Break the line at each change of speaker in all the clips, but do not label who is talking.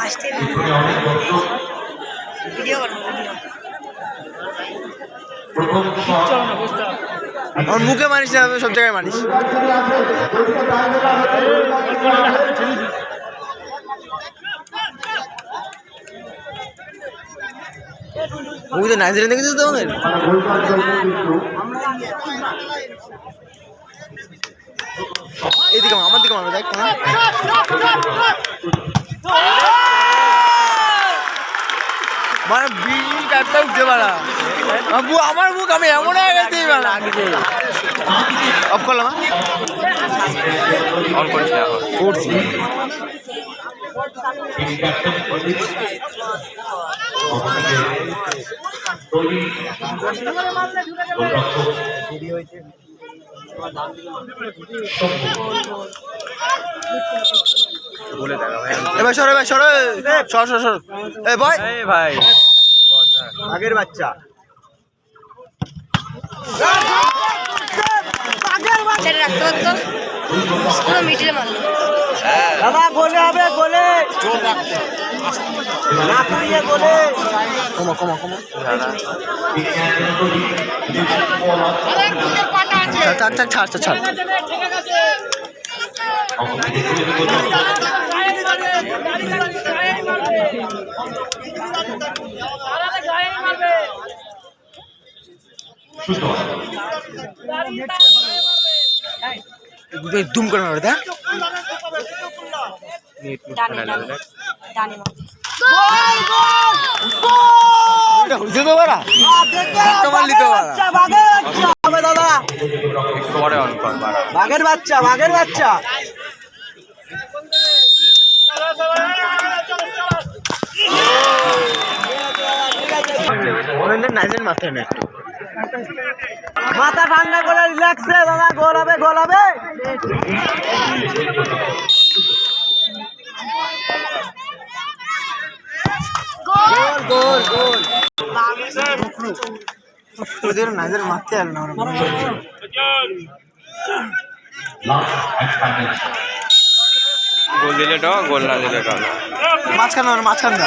লাস্টে ভিডিও করব ভিডিও।
আমার মুখে মানিস না সব জায়গায় মানিস মুভি তো নাইজেরিয়া দেখেছিস তো আমাদের? এইদিকে আমার দিকে মারবে দেখ মানে বিড়ি কাটটা উঠছে বাড়া আমার মুখ আমি এমন হয়ে গেছি বাড়া অফ করলাম
অন না এখন
করছি
বলে দেখা ভাই
এবার সর এবার সর সর সর সর। এ বয়।
এই ভাই।
আগের বাচ্চা।
সেটা রাখতে পারতো পুরো মিডিলে মারলো।
দাদা গোলে হবে গোলে। না করিয়ে গোলে। কমা কমা কমা। ছাড় ছাড় ছাড় ছাড়। দুম করে
নেট মিট
ডানে
ফেলা
ডানে ডানে মারছে
এটা হইছে তো বাড়া ধাক্কা মারলি তো বাড়া
একটু পরে অন কর বাড়া
বাঘের বাচ্চা বাঘের বাচ্চা নাইজেন মাথায় না একটু মাথা ঠান্ডা করে রিল্যাক্সে দাদা গোল হবে গোল হবে গোল গোল গোল তোদের নাইজের মারতে আর না
গোল দিলে ড গোল না দিলে ড
মাঝখানে।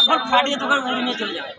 হ্যাঁ
ফাটিয়ে তোকে উড়ে নিয়ে চলে যাবে